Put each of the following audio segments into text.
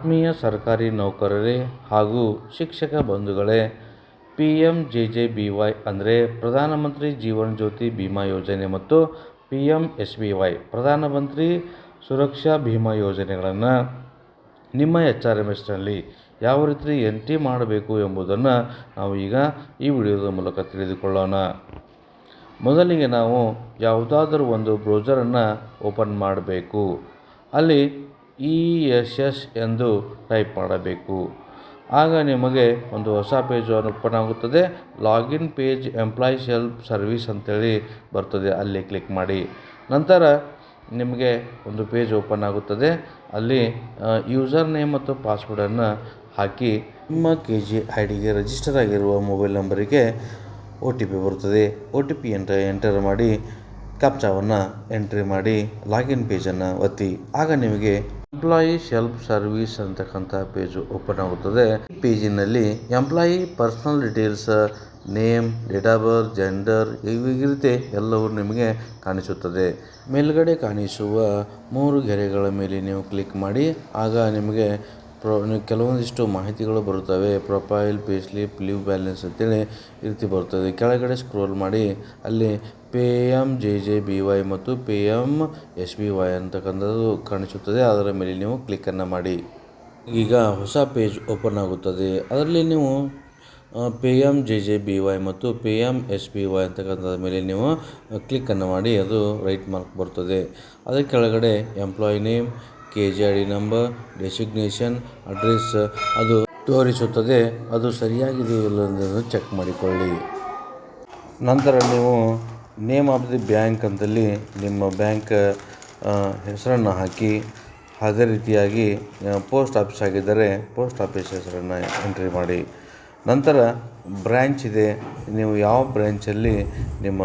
ಆತ್ಮೀಯ ಸರ್ಕಾರಿ ನೌಕರರೇ ಹಾಗೂ ಶಿಕ್ಷಕ ಬಂಧುಗಳೇ P M J J B Y ಅಂದರೆ ಪ್ರಧಾನಮಂತ್ರಿ ಜೀವನ್ ಜ್ಯೋತಿ ಬಿಮಾ ಯೋಜನೆ ಮತ್ತು P M S B Y ಪ್ರಧಾನಮಂತ್ರಿ ಸುರಕ್ಷಾ ಬಿಮಾ ಯೋಜನೆಗಳನ್ನು ನಿಮ್ಮ ಎಚ್ ಆರ್ ಎಂ ಎಸ್ನಲ್ಲಿ ಯಾವ ರೀತಿ ಎಂಟ್ರಿ ಮಾಡಬೇಕು ಎಂಬುದನ್ನು ನಾವು ಈಗ ಈ ವಿಡಿಯೋದ ಮೂಲಕ ತಿಳಿದುಕೊಳ್ಳೋಣ. ಮೊದಲಿಗೆ ನಾವು ಯಾವುದಾದರೂ ಒಂದು ಬ್ರೌಸರನ್ನು ಓಪನ್ ಮಾಡಬೇಕು. ಅಲ್ಲಿ ಇ ಎಸ್ ಎಸ್ ಎಂದು ಟೈಪ್ ಮಾಡಬೇಕು. ಆಗ ನಿಮಗೆ ಒಂದು ಹೊಸ ಪೇಜು ಓಪನ್ ಆಗುತ್ತದೆ. Login page employees help service ಅಂತೇಳಿ ಬರ್ತದೆ. ಅಲ್ಲಿ ಕ್ಲಿಕ್ ಮಾಡಿ. ನಂತರ ನಿಮಗೆ ಒಂದು ಪೇಜ್ ಓಪನ್ ಆಗುತ್ತದೆ. ಅಲ್ಲಿ ಯೂಸರ್ ನೇಮ್ ಮತ್ತು ಪಾಸ್ವರ್ಡನ್ನು ಹಾಕಿ. ನಿಮ್ಮ ಕೆ ಜಿ ಐ ಡಿಗೆ ರಿಜಿಸ್ಟರ್ ಆಗಿರುವ ಮೊಬೈಲ್ ನಂಬರಿಗೆ ಒ ಟಿ ಪಿ ಬರುತ್ತದೆ. ಒ ಟಿ ಪಿ ಎಂಟ ಎಂಟರ್ ಮಾಡಿ. ಕ್ಯಾಪ್ಚಾವನ್ನು ಎಂಟ್ರಿ ಮಾಡಿ. ಲಾಗಿನ್ ಪೇಜನ್ನು ಒತ್ತಿ. ಆಗ ನಿಮಗೆ ಎಂಪ್ಲಾಯೀಸ್ ಸೆಲ್ಫ್ ಸರ್ವಿಸ್ ಅಂತಕ್ಕಂಥ ಪೇಜ್ ಓಪನ್ ಆಗುತ್ತದೆ. ಈ ಪೇಜಿನಲ್ಲಿ employee personal details name date of birth gender ಹೀಗಿರುತ್ತೆ ಎಲ್ಲವೂ ನಿಮಗೆ ಕಾಣಿಸುತ್ತದೆ. ಮೇಲ್ಗಡೆ ಕಾಣಿಸುವ ಮೂರು ಗೆರೆಗಳ ಮೇಲೆ ನೀವು ಕ್ಲಿಕ್ ಮಾಡಿ, ಆಗ ನಿಮಗೆ ಪ್ರೊ ಕೆಲವೊಂದಿಷ್ಟು ಮಾಹಿತಿಗಳು ಬರುತ್ತವೆ. Profile pay slip leave balance ಅಂತೇಳಿ ಈ ರೀತಿ ಬರುತ್ತದೆ. ಕೆಳಗಡೆ ಸ್ಕ್ರೋಲ್ ಮಾಡಿ, ಅಲ್ಲಿ P M J J B Y ಮತ್ತು P M S B Y ಅಂತಕ್ಕಂಥದ್ದು ಕಾಣಿಸುತ್ತದೆ. ಅದರ ಮೇಲೆ ನೀವು ಕ್ಲಿಕ್ಕನ್ನು ಮಾಡಿ. ಈಗ ಹೊಸ ಪೇಜ್ ಓಪನ್ ಆಗುತ್ತದೆ. ಅದರಲ್ಲಿ ನೀವು P M J J B Y ಮತ್ತು P M S B Y ಅಂತಕ್ಕಂಥದ್ರ ಮೇಲೆ ನೀವು ಕ್ಲಿಕ್ಕನ್ನು ಮಾಡಿ, ಅದು ರೈಟ್ ಮಾರ್ಕ್ ಬರ್ತದೆ. ಅದರ ಕೆಳಗಡೆ employee name K G I D number, designation, address, ಅದು ತೋರಿಸುತ್ತದೆ. ಅದು ಸರಿಯಾಗಿದೆಯೋ ಚೆಕ್ ಮಾಡಿಕೊಳ್ಳಿ. ನಂತರ ನೀವು ನೇಮ್ ಆಫ್ ದಿ ಬ್ಯಾಂಕ್ ಅಂತಲ್ಲಿ ನಿಮ್ಮ ಬ್ಯಾಂಕ್ ಹೆಸರನ್ನು ಹಾಕಿ, ಅದೇ ರೀತಿಯಾಗಿ ಪೋಸ್ಟ್ ಆಫೀಸ್ ಆಗಿದ್ದರೆ ಪೋಸ್ಟ್ ಆಫೀಸ್ ಹೆಸರನ್ನು ಎಂಟ್ರಿ ಮಾಡಿ. ನಂತರ ಬ್ರ್ಯಾಂಚ್ ಇದೆ. ನೀವು ಯಾವ ಬ್ರ್ಯಾಂಚಲ್ಲಿ ನಿಮ್ಮ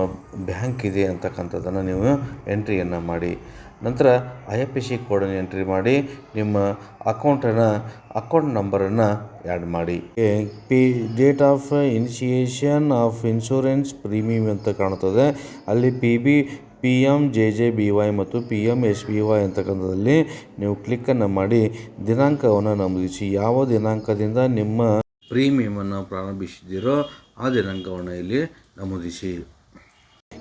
ಬ್ಯಾಂಕ್ ಇದೆ ಅಂತಕ್ಕಂಥದ್ದನ್ನು ನೀವು ಎಂಟ್ರಿಯನ್ನು ಮಾಡಿ. ನಂತರ ಐ ಎಫ್ ಎಸ್ ಸಿ ಕೋಡನ್ನು ಎಂಟ್ರಿ ಮಾಡಿ ನಿಮ್ಮ ಅಕೌಂಟನ್ನು ಅಕೌಂಟ್ ನಂಬರನ್ನು ಆ್ಯಡ್ ಮಾಡಿ. P date of initiation of insurance premium ಅಂತ ಕಾಣ್ತದೆ. ಅಲ್ಲಿ P B P M J J B Y ಮತ್ತು P M S B Y ಅಂತಕ್ಕಂಥದ್ದಲ್ಲಿ ನೀವು ಕ್ಲಿಕ್ಕನ್ನು ಮಾಡಿ ದಿನಾಂಕವನ್ನು ನಮೂದಿಸಿ. ಯಾವ ದಿನಾಂಕದಿಂದ ನಿಮ್ಮ ಪ್ರೀಮಿಯಮನ್ನು ಪ್ರಾರಂಭಿಸಿದ್ದೀರೋ ಆ ದಿನಾಂಕವನ್ನು ಇಲ್ಲಿ ನಮೂದಿಸಿ.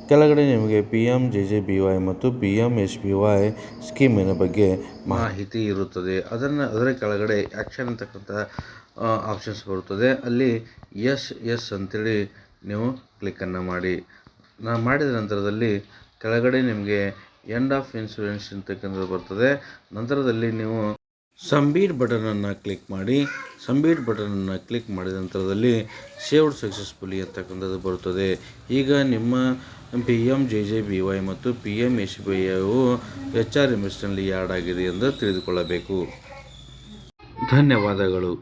ಕೆಳಗಡೆ ನಿಮಗೆ P M J J B Y ಮತ್ತು P M S B Y ಸ್ಕೀಮಿನ ಬಗ್ಗೆ ಮಾಹಿತಿ ಇರುತ್ತದೆ. ಅದನ್ನು ಅದರ ಕೆಳಗಡೆ ಆ್ಯಕ್ಷನ್ ಅಂತಕ್ಕಂಥ ಆಪ್ಷನ್ಸ್ ಬರುತ್ತದೆ. ಅಲ್ಲಿ ಎಸ್ ಎಸ್ ಅಂತೇಳಿ ನೀವು ಕ್ಲಿಕ್ಕನ್ನು ಮಾಡಿ. ನಾ ಮಾಡಿದ ನಂತರದಲ್ಲಿ ಕೆಳಗಡೆ ನಿಮಗೆ ಎಂಡ್ ಆಫ್ ಇನ್ಸೂರೆನ್ಸ್ ಅಂತಕ್ಕಂಥದ್ದು ಬರ್ತದೆ. ನಂತರದಲ್ಲಿ ನೀವು ಸಂಬೀಟ್ ಬಟನನ್ನು ಕ್ಲಿಕ್ ಮಾಡಿ, ಸಂಬೀರ್ ಬಟನನ್ನು ಕ್ಲಿಕ್ ಮಾಡಿದ ನಂತರದಲ್ಲಿ ಸೇವ್ಡ್ ಸಕ್ಸಸ್ಫುಲಿ ಅಂತಕ್ಕಂಥದ್ದು ಬರುತ್ತದೆ. ಈಗ ನಿಮ್ಮ P M J J B Y ಮತ್ತು P M S B Y H R M ಎಸ್ನಲ್ಲಿ add ಆಗಿದೆ ಎಂದು ತಿಳಿದುಕೊಳ್ಳಬೇಕು. ಧನ್ಯವಾದಗಳು.